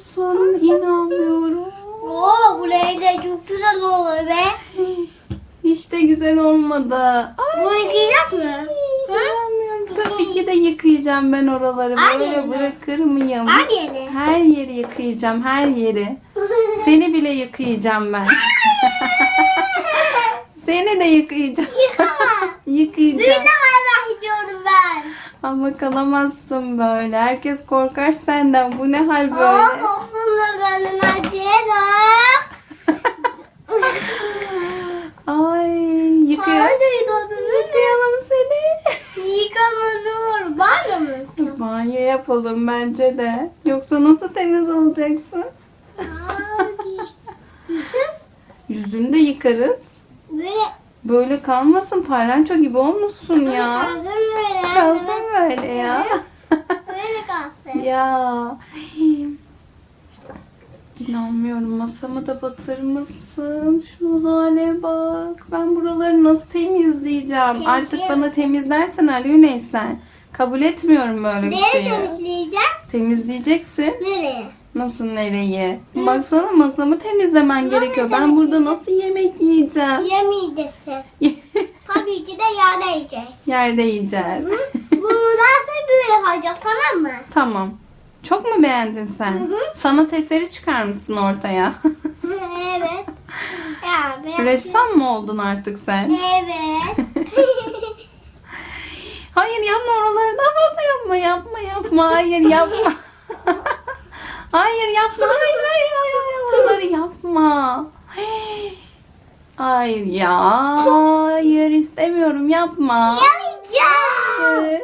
Yapıyorsun? İnanmıyorum. Oo buraya da çok güzel olur be. Hiç de güzel olmadı. Ay, Bu yıkayacak mı? İnanmıyorum. Tabii ki de yıkayacağım ben oraları. Her Böyle yerini. bırakır mıyım? Her yeri. Her yeri yıkayacağım. Her yeri. Seni bile yıkayacağım ben. Seni de yıkayacağım. Yıkama. yıkayacağım. Büyüle hayvan gidiyorum ben. Ama kalamazsın böyle. Herkes korkar senden. Bu ne hal Aa böyle? koksun da benim acıyacak. Ay mı? yıkayalım seni. Yıkama ne olur. Bana mı? Banyo yapalım bence de. Yoksa nasıl temiz olacaksın? Yusuf Yüzünü de yıkarız. böyle Böyle kalmasın parlanço gibi olmuşsun ya. kalsın böyle. Böyle ya. Böyle kalsın. ya. İnanmıyorum masamı da batırmışsın. Şu hale bak. Ben buraları nasıl temizleyeceğim? Artık bana temizlersen Ali neysen. Kabul etmiyorum böyle bir Nereye şeyi. temizleyeceğim? Temizleyeceksin. Nereye? Nasıl nereye? Baksana masamı temizlemen gerekiyor. Ben burada nasıl yemek yiyeceğim? Yemeyeceksin. Tabii ki de yağda yiyeceğiz. Yerde yiyeceğiz. Bundan sonra böyle kalacak tamam mı? tamam. Çok mu beğendin sen? hı. Sanat eseri çıkar mısın ortaya? evet. Ya ben... Ressam mı oldun artık sen? Evet. Hayır yapma oraları daha fazla yapma yapma yapma hayır yapma. hayır yapma hayır hayır hayır, hayır oraları yapma. Hayır ya hayır istemiyorum yapma. Hayır.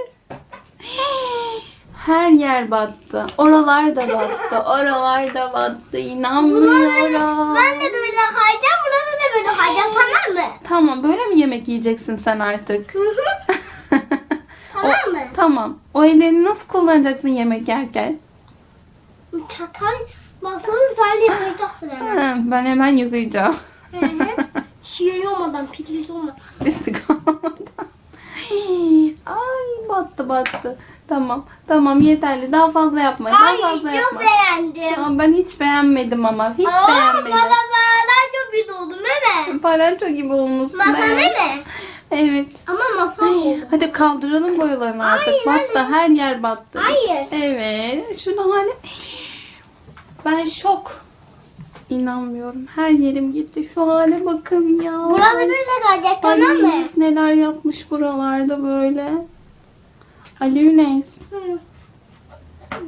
Her yer battı. Oralar da battı. Oralar da battı. İnanmıyorum. Ben de böyle kayacağım. Burası da böyle kayacağım tamam mı? Tamam böyle mi yemek yiyeceksin sen artık? Hı hı. tamam mı? Tamam. O ellerini nasıl kullanacaksın yemek yerken? Çatal basalım sen de yıkayacaksın hemen. Ben hemen yıkayacağım. Şiir olmadan, piklis olmadan. Pislik olmadan. Ay battı battı. Tamam tamam yeterli. Daha fazla yapma. Daha Ay fazla çok yapma. beğendim. Tamam, ben hiç beğenmedim ama. Hiç Aa, beğenmedim. baba ben çok iyi oldum değil mi? Palanço gibi olmuşsun. Masa evet. değil mi? Evet. Ama masa oldu. Hadi kaldıralım boyalarını artık. Hayır, battı. Her yer battı. Hayır. Evet. Şunu hale. Ben şok. İnanmıyorum. Her yerim gitti. Şu hale bakın ya. Burada böyle kalacak Ay tamam mı? Enes neler yapmış buralarda böyle. Ali Enes. Hı.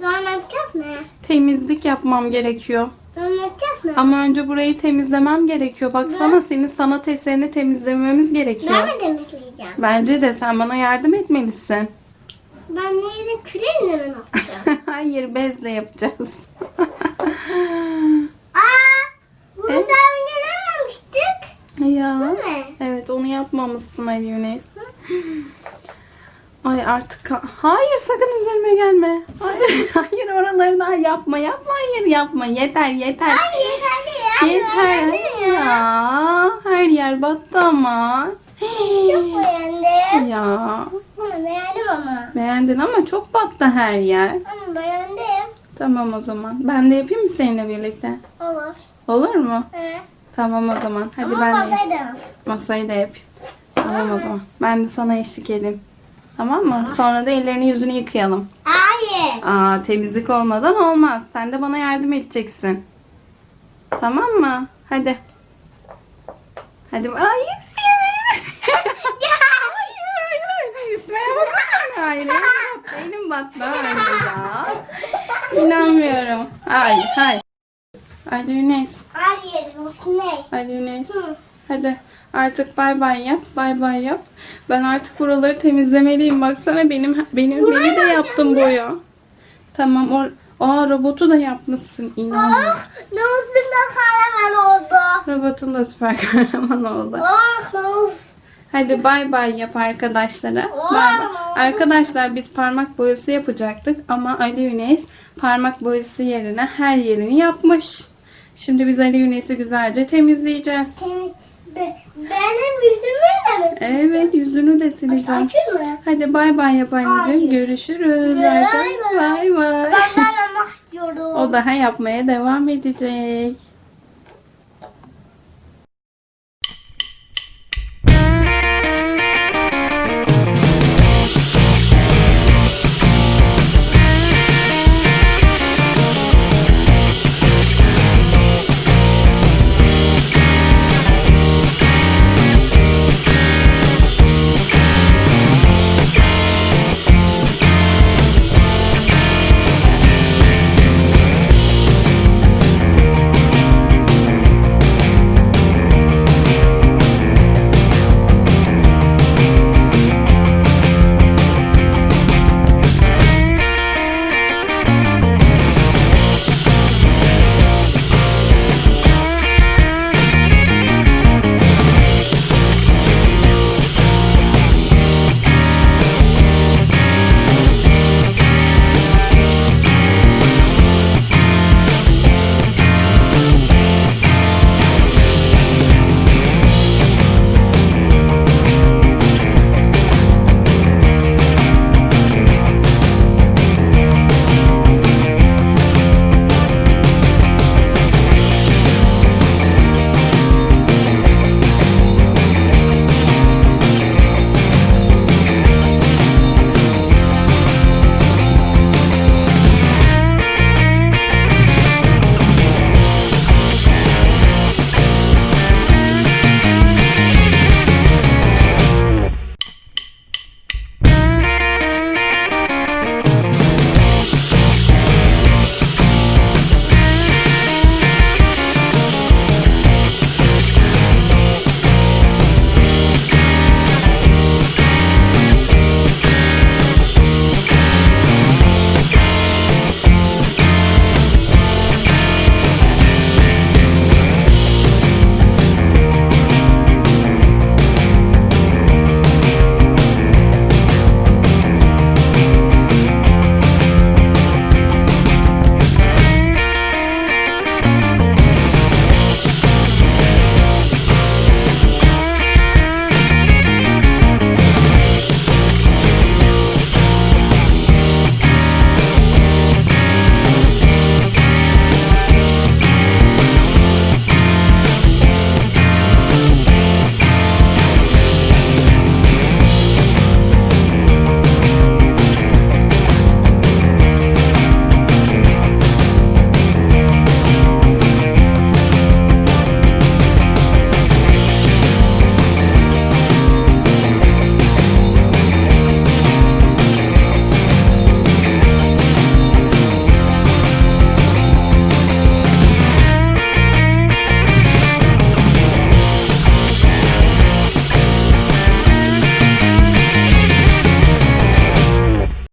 Daha ne yapacağız ne? Temizlik yapmam gerekiyor. Daha ne yapacağız ne? Ama önce burayı temizlemem gerekiyor. Baksana senin sanat eserini temizlememiz gerekiyor. Ben mi demekleyeceğim? Bence de sen bana yardım etmelisin. Ben neyle küreğimle mi yapacağım? Hayır bezle yapacağız. Aa! Bunu daha önce ne yapmıştık? ya. Değil mi? Evet onu yapmamışsın Ali Yunes. Ay artık hayır sakın üzerime gelme. Hayır, hayır oraları daha yapma yapma hayır yapma yeter yeter. Ay yeterli ya. yeter ya. ya. Her yer battı ama. Çok beğendim. ya Ama beğendim ama. beğendin ama çok battı her yer. Ama beğendim. Tamam o zaman. Ben de yapayım mı seninle birlikte? Olur. Olur mu? He. Tamam o zaman. Hadi Ama ben de masayı da. masayı da yapayım. Tamam o zaman. Ben de sana eşlik edeyim. Tamam mı? Sonra da ellerini yüzünü yıkayalım. Hayır. Aa temizlik olmadan olmaz. Sen de bana yardım edeceksin. Tamam mı? Hadi. Hadi. Hayır. Hayır. hayır, hayır, hayır. Üstüme baksana. Hayır. Elim battı. Hayır. İnanmıyorum. Hayır, hayır. Ali Güneş. Hayır. Ne? Güneş. Hı. Hadi artık bay bay yap. Bay bay yap. Ben artık buraları temizlemeliyim. Baksana benim benim beni de yaptım boyu. Tamam o Aa robotu da yapmışsın. İnan. Ah ne da kahraman oldu. Robotun da süper kahraman oldu. Ah. Hadi bay bay yap arkadaşlara. Bay bay. Arkadaşlar biz parmak boyası yapacaktık ama Ali Yüneys parmak boyası yerine her yerini yapmış. Şimdi biz Ali Yüneys'i güzelce temizleyeceğiz. Be, benim yüzümü de mi? Evet yüzünü de sileceğim. Açın mı? Hadi bay bay yap anneciğim. Hayır. Görüşürüz. Bay bay. Bay bay. Ben daha yapmaya devam edecek.